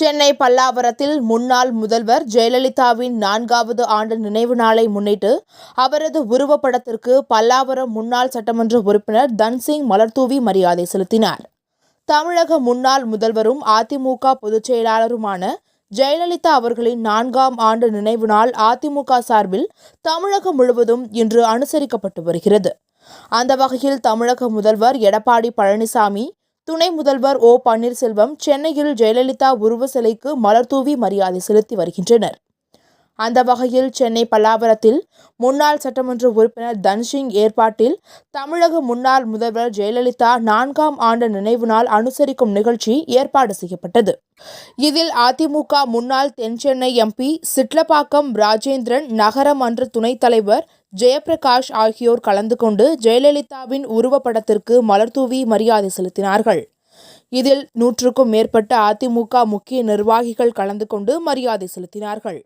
சென்னை பல்லாவரத்தில் முன்னாள் முதல்வர் ஜெயலலிதாவின் நான்காவது ஆண்டு நினைவு நாளை முன்னிட்டு அவரது உருவப்படத்திற்கு பல்லாவரம் முன்னாள் சட்டமன்ற உறுப்பினர் தன்சிங் மலர்தூவி மரியாதை செலுத்தினார். தமிழக முன்னாள் முதல்வரும் அதிமுக பொதுச் செயலாளருமான ஜெயலலிதா அவர்களின் நான்காம் ஆண்டு நினைவு நாள் அதிமுக சார்பில் தமிழகம் முழுவதும் இன்று அனுசரிக்கப்பட்டு வருகிறது. அந்த வகையில் தமிழக முதல்வர் எடப்பாடி பழனிசாமி துணை முதல்வர் ஓ பன்னீர்செல்வம் சென்னையில் ஜெயலலிதா உருவ சிலைக்கு மலர்தூவி மரியாதை செலுத்தி வருகின்றனர். அந்த வகையில் சென்னை பல்லாவரத்தில் முன்னாள் சட்டமன்ற உறுப்பினர் தன்சிங் ஏற்பாட்டில் தமிழக முன்னாள் முதல்வர் ஜெயலலிதா நான்காம் ஆண்டு நினைவு நாள் அனுசரிக்கும் நிகழ்ச்சி ஏற்பாடு செய்யப்பட்டது. இதில் அதிமுக முன்னாள் தென்சென்னை எம்பி சிட்லப்பாக்கம் ராஜேந்திரன் நகரமன்ற துணைத் தலைவர் ஜெயபிரகாஷ் ஆகியோர் கலந்து கொண்டு ஜெயலலிதாவின் உருவப்படத்திற்கு மலர்தூவி மரியாதை செலுத்தினார்கள். இதில் நூற்றுக்கும் மேற்பட்ட அதிமுக முக்கிய நிர்வாகிகள் கலந்து கொண்டு மரியாதை செலுத்தினார்கள்.